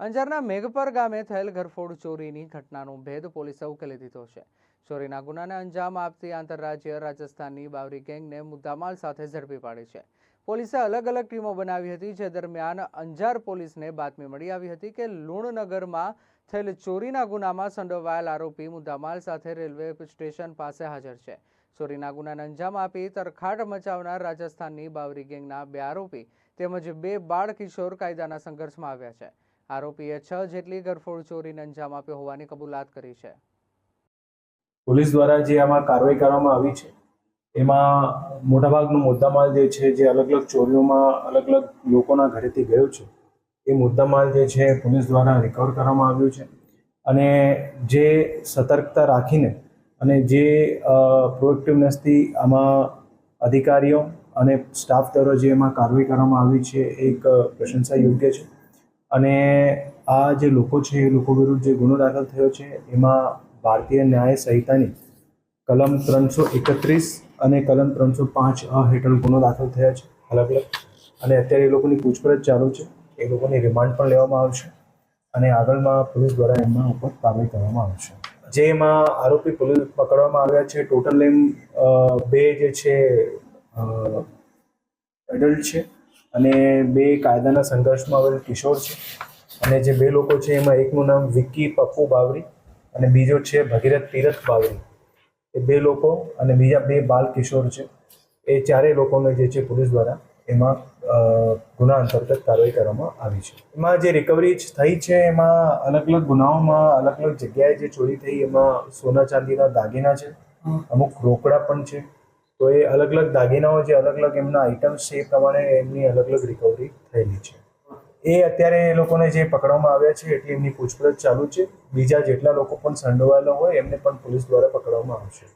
અંજારના મેઘપર ગામે થયેલ ઘરફોડ ચોરીની ઘટનાનો ભેદ પોલીસે ઉકેલી દીધો છે. ચોરીના ગુનાને અંજામ આપતી આંતરરાજ્ય રાજસ્થાનની બાવરી ગેંગને મુદ્દામાલ સાથે ઝડપી પાડી છે. પોલીસે અલગ અલગ ટીમો બનાવી હતી, જે દરમિયાન અંજાર પોલીસને બાતમી મળી આવી હતી કે લુણનગરમાં થયેલ ચોરીના ગુનામાં સંડોવાયેલ આરોપી મુદ્દામાલ સાથે રેલવે સ્ટેશન પાસે હાજર છે. ચોરીના ગુનાને અંજામ આપી તરખાટ મચાવનાર રાજસ્થાનની બાવરી ગેંગના બે આરોપી તેમજ બે બાળ કિશોર કાયદાના સંઘર્ષમાં આવ્યા છે. આરોપીએ છ જેટલી ગરફોડ ચોરીને અંજામ આપ્યો હોવાની કબૂલાત કરી છે. પોલીસ દ્વારા જે આમાં કાર્યવાહી કરવામાં આવી છે, એમાં મોટાભાગનો મુદ્દામાલ જે છે, જે અલગ અલગ ચોરીઓમાં અલગ અલગ લોકોના ઘરેથી ગયો છે, એ મુદ્દામાલ જે છે, પોલીસ દ્વારા રિકવર કરવામાં આવ્યું છે. અને જે સતર્કતા રાખીને અને જે પ્રોએક્ટિવનેસથી આમાં અધિકારીઓ અને સ્ટાફ દ્વારા જે એમાં કાર્યવાહી કરવામાં આવી છે એક પ્રશંસા યોગ્ય છે. અને આ જે લોકો છે, એ લોકો વિરુદ્ધ જે ગુનો દાખલ થયો છે, એમાં ભારતીય ન્યાય સંહિતાની કલમ ત્રણસો એકત્રીસ અને કલમ ત્રણસો પાંચ અ હેઠળ ગુનો દાખલ થયા છે, અલગ અલગ. અને અત્યારે એ લોકોની પૂછપરછ ચાલુ છે, એ લોકોની રિમાન્ડ પણ લેવામાં આવશે અને આગળમાં પોલીસ દ્વારા એમના ઉપર કાર્યવાહી કરવામાં આવશે. જે એમાં આરોપી પોલીસ પકડવામાં આવ્યા છે, ટોટલ એમ બે જે છે એડલ્ટ છે અને બે કાયદાના સંઘર્ષમાં આવેલ કિશોર છે. અને જે બે લોકો છે એમાં એકનું નામ વિક્કી પપ્પુ બાવરી અને બીજો છે ભગીરથ તીરથ બાવરી. એ બે લોકો અને બીજા બે બાલ કિશોર છે. એ ચારેય લોકોને જે છે પોલીસ દ્વારા એમાં ગુના અંતર્ગત કાર્યવાહી કરવામાં આવી છે. એમાં જે રિકવરી થઈ છે એમાં અલગ અલગ ગુનાઓમાં અલગ અલગ જગ્યાએ જે ચોરી થઈ એમાં સોના ચાંદીના દાગીના છે. અમુક રોકડા પણ છે. તો એ અલગ અલગ દાગીનાઓ જે અલગ અલગ એમના આઇટમ્સ છે એ પ્રમાણે એમની અલગ અલગ રિકવરી થયેલી છે. એ અત્યારે એ લોકોને જે પકડવામાં આવ્યા છે એટલી એમની પૂછપરછ ચાલુ છે. બીજા જેટલા લોકો પણ સંડોવાયેલા હોય એમને પણ પોલીસ દ્વારા પકડવામાં આવશે.